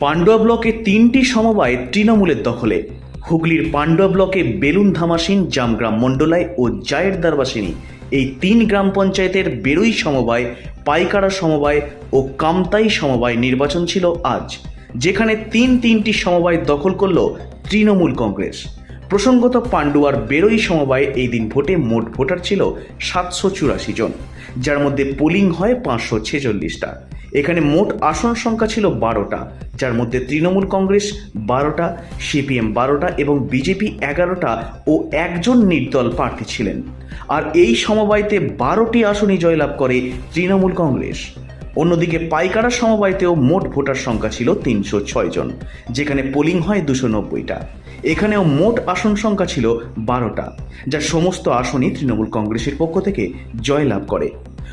পান্ডুয়া ব্লকে তিনটি সমবায় তৃণমূলের দখলে। হুগলির পান্ডুয়া ব্লকে বেলুন ধামাসিন জামগ্রাম মণ্ডলায় ও জায়ের দারবাসিনী। এই তিন গ্রাম পঞ্চায়েতের বেরুই সমবায় পাইকারা সমবায় ও কামতাই সমবায় নির্বাচন ছিল আজ, যেখানে তিন তিনটি সমবায় দখল করল তৃণমূল কংগ্রেস। প্রসঙ্গত পান্ডুয়ার বেরোই সমবায়ে এই দিন ভোটে মোট ভোটার ছিল সাতশো চুরাশি জন, যার মধ্যে পোলিং হয় পাঁচশো ছেচল্লিশটা। এখানে মোট আসন সংখ্যা ছিল বারোটা, যার মধ্যে তৃণমূল কংগ্রেস বারোটা, সিপিএম বারোটা এবং বিজেপি এগারোটা ও একজন নির্দল প্রার্থী ছিলেন। আর এই সমবায়তে বারোটি আসনই জয়লাভ করে তৃণমূল কংগ্রেস। অন্যদিকে পাইকারা সমবায়তেও মোট ভোটার সংখ্যা ছিল তিনশো ছয় জন, যেখানে পোলিং হয় দুশো নব্বইটা। এখানেও মোট আসন সংখ্যা ছিল বারোটা, যা সমস্ত আসনই তৃণমূল কংগ্রেসের পক্ষ থেকে জয়লাভ করে।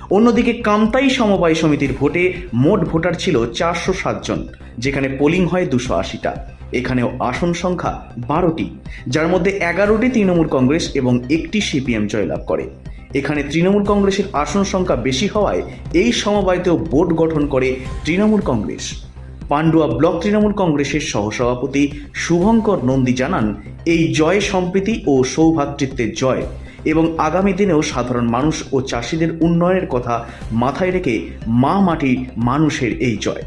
অন্যদিকে কামতাই সমবায় সমিতির ভোটে মোট ভোটার ছিল চারশো সাতজন যেখানে পোলিং হয় দুশো আশিটা। এখানেও আসন সংখ্যা বারোটি, যার মধ্যে এগারোটি তৃণমূল কংগ্রেস এবং একটি সিপিএম জয়লাভ করে। এখানে তৃণমূল কংগ্রেসের আসন সংখ্যা বেশি হওয়ায় এই সমবায়তেও বোর্ড গঠন করে তৃণমূল কংগ্রেস। পান্ডুয়া ব্লক তৃণমূল কংগ্রেসের সহসভাপতি শুভঙ্কর নন্দী জানান, এই জয় সম্প্রীতি ও সৌভ্রাতৃত্বের জয় এবং আগামী দিনেও সাধারণ মানুষ ও চাষিদের উন্নয়নের কথা মাথায় রেখে মা মাটি মানুষের এই জয়।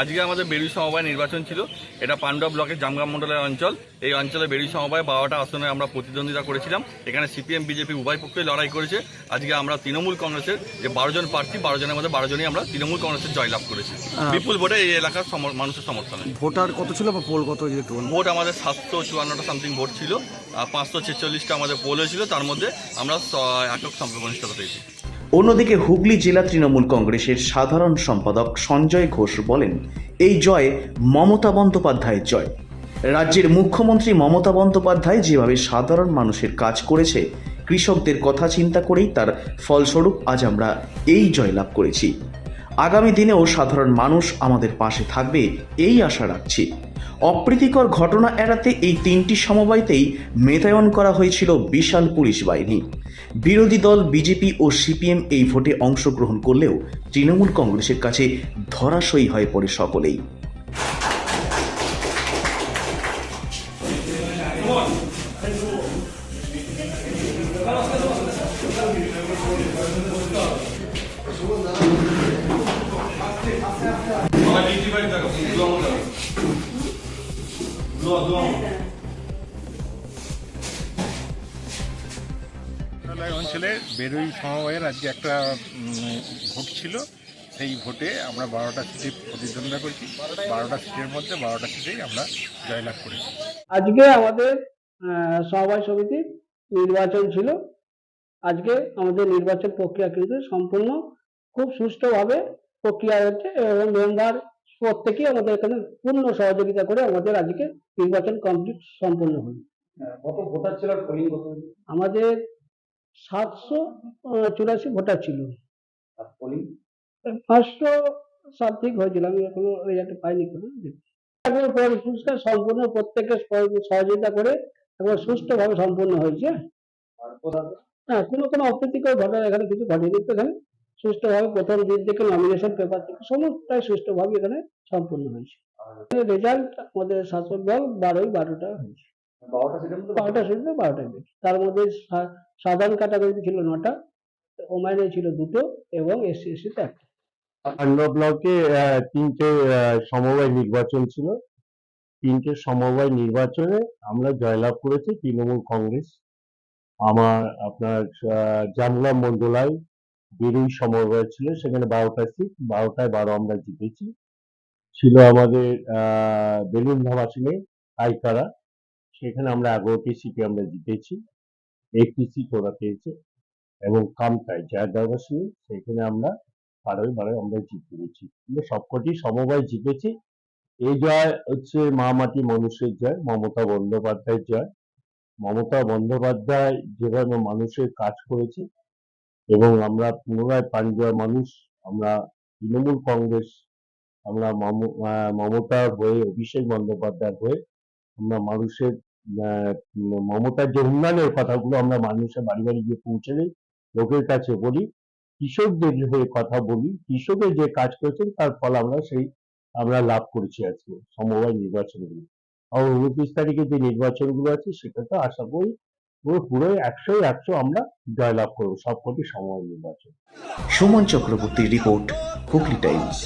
আজকে আমাদের বেরুই সমবায় নির্বাচন ছিল। এটা পাণ্ডব ব্লকের জামগ্রাম মন্ডলের অঞ্চল। এই অঞ্চলে বেরুই সমবায় বারোটা আসনে আমরা প্রতিদ্বন্দ্বিতা করেছিলাম। এখানে সিপিএম বিজেপি উভয় পক্ষই লড়াই করেছে। আজকে আমরা তৃণমূল কংগ্রেসের যে বারো জন প্রার্থী বারো জনের মধ্যে বারো জনই আমরা তৃণমূল কংগ্রেসের জয়লাভ করেছি। বিপুল ভোটে এই এলাকার মানুষের সমর্থনে। ভোটার কত ছিল বা পোল কত? ভোট আমাদের সাতশো চুয়ান্নটা সামথিং ভোট ছিল। পাঁচশো ছেচল্লিশটা আমাদের পোল হয়েছিল তার মধ্যে আমরা একক সংখ্যাগরিষ্ঠতা পেয়েছি। অন্যদিকে হুগলি জেলা তৃণমূল কংগ্রেসের সাধারণ সম্পাদক সঞ্জয় ঘোষ বলেন, এই জয় মমতা বন্দ্যোপাধ্যায়ের জয়। রাজ্যের মুখ্যমন্ত্রী মমতা বন্দ্যোপাধ্যায় যেভাবে সাধারণ মানুষের কাজ করেছে, কৃষকদের কথা চিন্তা করেই তার ফলস্বরূপ আজ আমরা এই জয় লাভ করেছি। আগামী দিনেও সাধারণ মানুষ আমাদের পাশে থাকবে, এই আশা রাখছি। অপ্রীতিকর ঘটনা এড়াতে এই তিনটি সমবায়তেই মেতায়ন করা হয়েছিল বিশাল পুলিশ বাহিনী। বিরোধী দল, বিজেপি ও সিপিএম এই ভোটে অংশগ্রহণ করলেও তৃণমূল কংগ্রেসের কাছে ধরাশয়ী হয়ে পড়ে সকলেই। অঞ্চলে বেরোই সমবায়ের আজকে একটা ভোট ছিল। সেই ভোটে আমরা বারোটা সিটে প্রতিদ্বন্দ্বিতা করেছি। বারোটা সিটের মধ্যে বারোটা সিটেই আমরা জয়লাভ করেছি। আজকে আমাদের সমবায় সমিতির নির্বাচন ছিল। আজকে আমাদের নির্বাচন প্রক্রিয়া কিন্তু সম্পূর্ণ খুব সুষ্ঠুভাবে প্রক্রিয়া হচ্ছে এবং মেম্বার প্রত্যেকেই আমাদের এখানে পূর্ণ সহযোগিতা করে আমাদের আজকে নির্বাচন কমপ্লিট সম্পূর্ণ হল। কত ভোটার ছিল আমাদের সাতশো চুরাশি ভোটার ছিল। পাঁচশো সামথিং হয়েছিল আমি এখনও রেজাল্ট পাইনি কোনো। সম্পূর্ণ প্রত্যেকের সহ- সহযোগিতা করে একবার সুষ্ঠুভাবে সম্পূর্ণ হয়েছে। হ্যাঁ কোনো কোনো অপ্রীতিকর ঘটনা এখানে কিছু ঘটেনি। তো এখানে সুষ্ঠুভাবে প্রথম দিন থেকে নমিনেশন পেপার থেকে সমস্তটাই সুষ্ঠুভাবে এখানে সম্পূর্ণ হয়েছে। রেজাল্ট আমাদের শাসক দল বারোই বারোটা হয়েছে। বারোটা মধ্যে বারোটা শুনলে তার মধ্যে সাধারণ ক্যাটাগরিতে ছিল নটা ওম্যানে ছিল দুটো এবং এসসি এসসিতে একটা। পান্ডব ব্লকে আহ, তিনটে আহ, সমবায় নির্বাচন ছিল। তিনটে সমবায় নির্বাচনে আমরা জয়লাভ করেছি তৃণমূল কংগ্রেস আমার আপনার আহ, জামলা মন্ডলায় বেরুই সমবায় ছিল, সেখানে বারোটা সিট বারোটায় বারো আমরা জিতেছি। ছিল আমাদের বেলুন ধামাসিনে পাইকারা। সেখানে আমরা এগারোটি সিটে আমরা জিতেছি। একটি সিট ওরা পেয়েছে, এবং কামতায় জয়দাবাসী সেখানে আমরা বারোই বারোই আমরা জিতে গেছি সবকটি সমবায় জিতেছি। এই জয় হচ্ছে মা মাটি মানুষের জয়, মমতা বন্দ্যোপাধ্যায়ের জয়। মমতা বন্দ্যোপাধ্যায় যেভাবে মানুষের কাজ করেছে এবং আমরা পুনরায় পান্ডুয়ার মানুষ, আমরা তৃণমূল কংগ্রেস, আমরা মম- মমতার হয়ে, অভিষেক বন্দ্যোপাধ্যায়ের হয়ে আমরা মানুষের মমতার যে উন্নয়নের কথাগুলো আমরা মানুষের বাড়ি বাড়ি গিয়ে পৌঁছে দিই, লোকের কাছে বলি, কৃষকদের হয়ে কথা বলি কৃষকের যে কাজ করেছেন, তার ফল আমরা সেই, আমরা লাভ করেছি আজকে সমবায় নির্বাচনগুলো। আর উনত্রিশ তারিখে যে নির্বাচনগুলো আছে সেটাতে আশা করি পুরো পুরো একশো একশো আমরা জয়লাভ করব সবকটি সময় নির্বাচন। সুমন চক্রবর্তীর রিপোর্ট হুগলি টাইমস